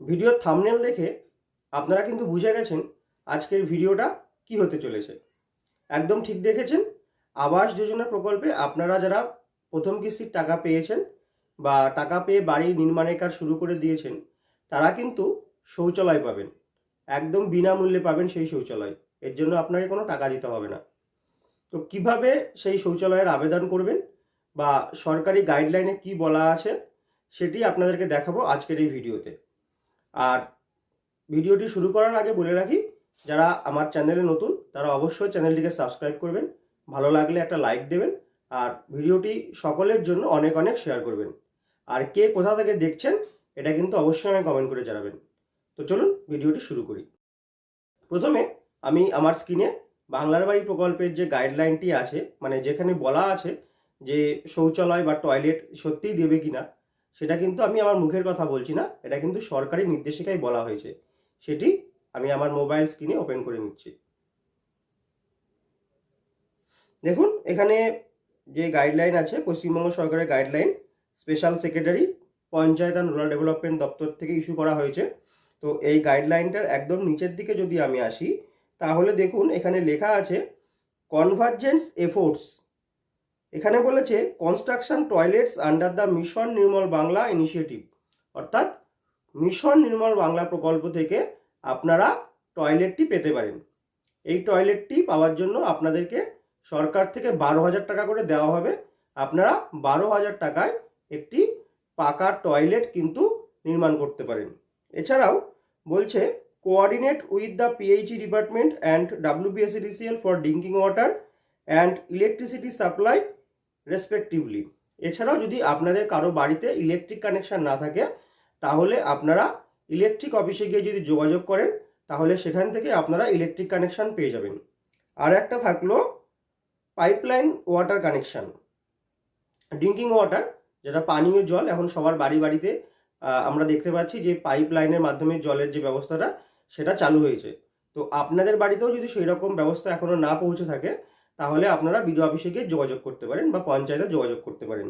ভিডিওর থামনেল দেখে আপনারা কিন্তু বুঝে গেছেন আজকের ভিডিওটা কি হতে চলেছে। একদম ঠিক দেখেছেন, আবাস যোজনা প্রকল্পে আপনারা যারা প্রথম কিস্তির টাকা পেয়েছেন বা টাকা পেয়ে বাড়ি নির্মাণের কাজ শুরু করে দিয়েছেন, তারা কিন্তু শৌচালয় পাবেন। একদম বিনামূল্যে পাবেন সেই শৌচালয়। এর জন্য আপনাকে কোনো টাকা দিতে হবে না। তো কীভাবে সেই শৌচালয়ের আবেদন করবেন বা সরকারি গাইডলাইনে কি বলা আছে, সেটি আপনাদেরকে দেখাবো আজকের এই ভিডিওতে। আর ভিডিওটি শুরু করার আগে বলে রাখি, যারা আমার চ্যানেলে নতুন, তারা অবশ্যই চ্যানেলটিকে সাবস্ক্রাইব করবেন। ভালো লাগলে একটা লাইক দেবেন আর ভিডিওটি সকলের জন্য অনেক অনেক শেয়ার করবেন। আর কে কোথা থেকে দেখছেন, এটা কিন্তু অবশ্যই আমি কমেন্ট করে জানাবেন। তো চলুন ভিডিওটি শুরু করি। প্রথমে আমি আমার স্ক্রিনে বাংলার বাড়ি প্রকল্পের যে গাইডলাইনটি আছে মানে যেখানে বলা আছে যে শৌচালয় বা টয়লেট সত্যিই দেবে কিনা সেটা কিন্তু আমি আমার মুখের কথা বলছি না, এটা কিন্তু সরকারি নির্দেশিকায় বলা হয়েছে। সেটি আমি আমার মোবাইল স্ক্রিনে ওপেন করে নিচ্ছি। দেখুন, এখানে যে গাইডলাইন আছে, পশ্চিমবঙ্গ সরকারের guideline special secretary panchayat and rural development দপ্তর থেকে ইস্যু করা হয়েছে। তো এই গাইডলাইনটার একদম নিচের দিকে যদি আমি আসি, তাহলে দেখুন, এখানে লেখা আছে কনভার্জেন্স এফোর্টস এখানে বলেছে construction toilets under the mission Nirmal Bangla initiative অর্থাৎ মিশন নির্মল বাংলা প্রকল্প থেকে আপনারা টয়লেটটি পেতে পারেন। এই টয়লেটটি পাওয়ার জন্য আপনাদেরকে সরকার থেকে বারো হাজার টাকা করে দেওয়া হবে। আপনারা বারো হাজার টাকায় একটি পাকা টয়লেট কিন্তু নির্মাণ করতে পারেন। এছাড়াও বলছে coordinate with the PHE department and WBACDCL for drinking water and electricity supply respectively এছাড়াও যদি আপনাদের কারও বাড়িতে ইলেকট্রিক কানেকশান না থাকে, তাহলে আপনারা ইলেকট্রিক অফিসে গিয়ে যদি যোগাযোগ করেন, তাহলে সেখান থেকে আপনারা ইলেকট্রিক কানেকশান পেয়ে যাবেন। আর একটা থাকল pipeline water connection drinking water যেটা পানীয় জল। এখন সবার বাড়ি বাড়িতে আমরা দেখতে পাচ্ছি যে পাইপ লাইনের মাধ্যমে জলের যে ব্যবস্থাটা, সেটা চালু হয়েছে। তো আপনাদের বাড়িতেও যদি সেই রকম ব্যবস্থা এখনও না পৌঁছে থাকে তাহলে আপনারা বিডিও অফিসে গিয়ে যোগাযোগ করতে পারেন বা পঞ্চায়েতে যোগাযোগ করতে পারেন।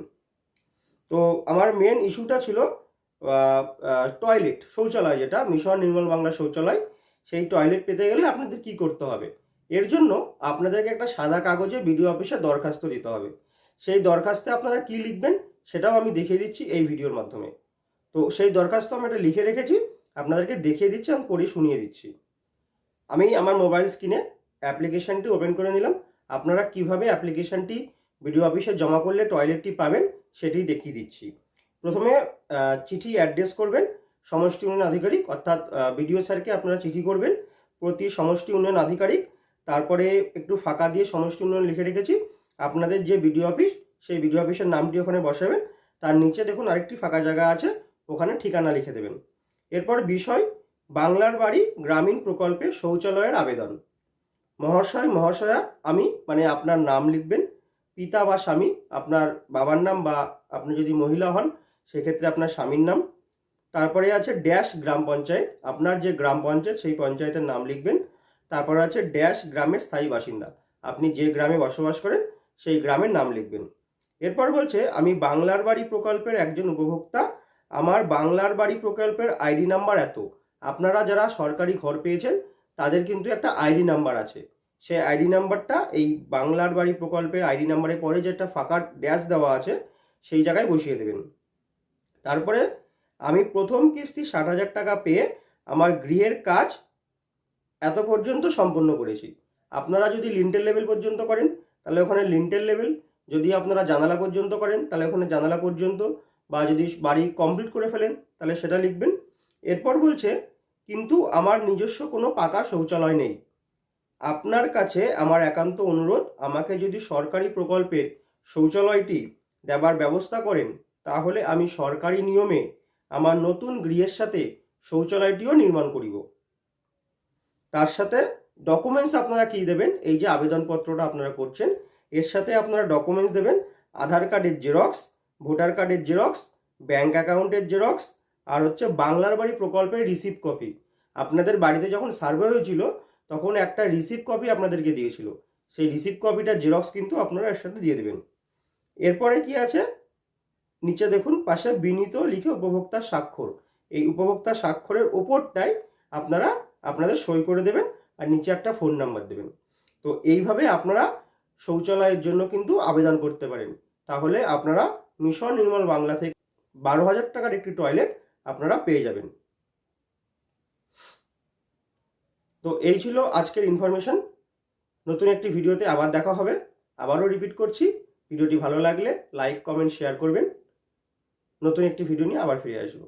তো আমার মেন ইস্যুটা ছিল টয়লেট শৌচালয় যেটা মিশন নির্মল বাংলা শৌচালয়, সেই টয়লেট পেতে গেলে আপনাদের কি করতে হবে? এর জন্য আপনাদেরকে একটা সাদা কাগজে বিডিও অফিসে দরখাস্ত দিতে হবে। সেই দরখাস্তে আপনারা কি লিখবেন সেটাও আমি দেখিয়ে দিচ্ছি এই ভিডিওর মাধ্যমে। তো সেই দরখাস্ত আমি এটা লিখে রেখেছি, আপনাদেরকে দেখিয়ে দিচ্ছি, আমি পড়ে শুনিয়ে দিচ্ছি। আমি আমার মোবাইল স্ক্রিনে অ্যাপ্লিকেশনটি ওপেন করে নিলাম। আপনারা কীভাবে অ্যাপ্লিকেশনটি বিডিও অফিসে জমা করলে টয়লেটটি পাবেন সেটি দেখিয়ে দিচ্ছি। প্রথমে চিঠি অ্যাড্রেস করবেন, সমষ্টি উন্নয়ন আধিকারিক, অর্থাৎ বিডিও স্যারকে আপনারা চিঠি করবেন প্রতি সমষ্টি উন্নয়ন আধিকারিক। তারপরে একটু ফাঁকা দিয়ে সমষ্টি উন্নয়ন লিখে রেখেছি। আপনাদের যে বিডিও অফিস, সেই বিডিও অফিসের নামটি ওখানে বসাবেন। তার নিচে দেখুন আরেকটি ফাঁকা জায়গা আছে, ওখানে ঠিকানা লিখে দেবেন। এরপর বিষয়, বাংলার বাড়ি গ্রামীণ প্রকল্পে শৌচালয়ের আবেদন। মহাশয়, মহাশয়া, আমি মানে আপনার নাম লিখবেন। পিতা বা স্বামী, আপনার বাবার নাম বা আপনি যদি মহিলা হন, সেক্ষেত্রে আপনার স্বামীর নাম। তারপরে আছে ড্যাশ গ্রাম পঞ্চায়েত। আপনার যে গ্রাম পঞ্চায়েত, সেই পঞ্চায়েতের নাম লিখবেন। তারপরে আছে ড্যাশ গ্রামের স্থায়ী বাসিন্দা। আপনি যে গ্রামে বসবাস করেন, সেই গ্রামের নাম লিখবেন। এরপর বলছে, আমি বাংলার বাড়ি প্রকল্পের একজন উপভোক্তা। আমার বাংলার বাড়ি প্রকল্পের আইডি নাম্বার এত। আপনারা যারা সরকারি ঘর পেয়েছেন তাদের কিন্তু একটা আইডি নাম্বার আছে। সেই আইডি নাম্বারটা এই বাংলার বাড়ি প্রকল্পের আইডি নাম্বারের পরে যে একটা ফাঁকা ড্যাশ দেওয়া আছে, সেই জায়গায় বসিয়ে দেবেন। তারপরে আমি প্রথম কিস্তি ষাট হাজার টাকা পেয়ে আমার গৃহের কাজ এত পর্যন্ত সম্পন্ন করেছি। আপনারা যদি লিন্টেল লেভেল পর্যন্ত করেন, তাহলে ওখানে লিন্টেল লেভেল যদি আপনারা জানালা পর্যন্ত করেন, তাহলে ওখানে জানালা পর্যন্ত। বা যদি বাড়ি কমপ্লিট করে ফেলেন, তাহলে সেটা লিখবেন। এরপর বলছে কিন্তু আমার নিজস্ব কোনো পাকা শৌচালয় নেই। আপনার কাছে আমার একান্ত অনুরোধ, আমাকে যদি সরকারি প্রকল্পের শৌচালয়টি দেবার ব্যবস্থা করেন, তাহলে আমি সরকারি নিয়মে আমার নতুন গৃহের সাথে শৌচালয়টিও নির্মাণ করিব। তার সাথে ডকুমেন্টস আপনারা কী দেবেন? এই যে আবেদনপত্রটা আপনারা করছেন, এর সাথে আপনারা ডকুমেন্টস দেবেন, আধার কার্ডের জেরক্স, ভোটার কার্ডের জেরক্স ব্যাঙ্ক অ্যাকাউন্টের জেরক্স আর হচ্ছে বাংলার বাড়ি প্রকল্পের রিসিভ কপি আপনাদের বাড়িতে যখন সার্ভে হয়েছিল, তখন একটা রিসিভ কপি আপনাদেরকে দিয়েছিল। সেই রিসিভ কপিটার জেরক্স কিন্তু আপনারা এর সাথে দিয়ে দেবেন। এরপরে কি আছে? নিচে দেখুন, পাশে বিনীত লিখে উপভোক্তার স্বাক্ষর। এই উপভোক্তা স্বাক্ষরের ওপরটাই আপনারা আপনাদের সই করে দেবেন আর নিচে একটা ফোন নাম্বার দেবেন। তো এইভাবে আপনারা শৌচালয়ের জন্য কিন্তু আবেদন করতে পারেন। তাহলে আপনারা মিশন নির্মল বাংলা থেকে বারো হাজার টাকার একটি টয়লেট আপনারা পেয়ে যাবেন। তো এই ছিল আজকের ইনফরমেশন নতুন একটি ভিডিওতে আবার দেখা হবে। আবারও রিপিট করছি, ভিডিওটি ভালো লাগলে লাইক কমেন্ট শেয়ার করবেন। নতুন একটি ভিডিও নিয়ে আবার ফিরে আসব।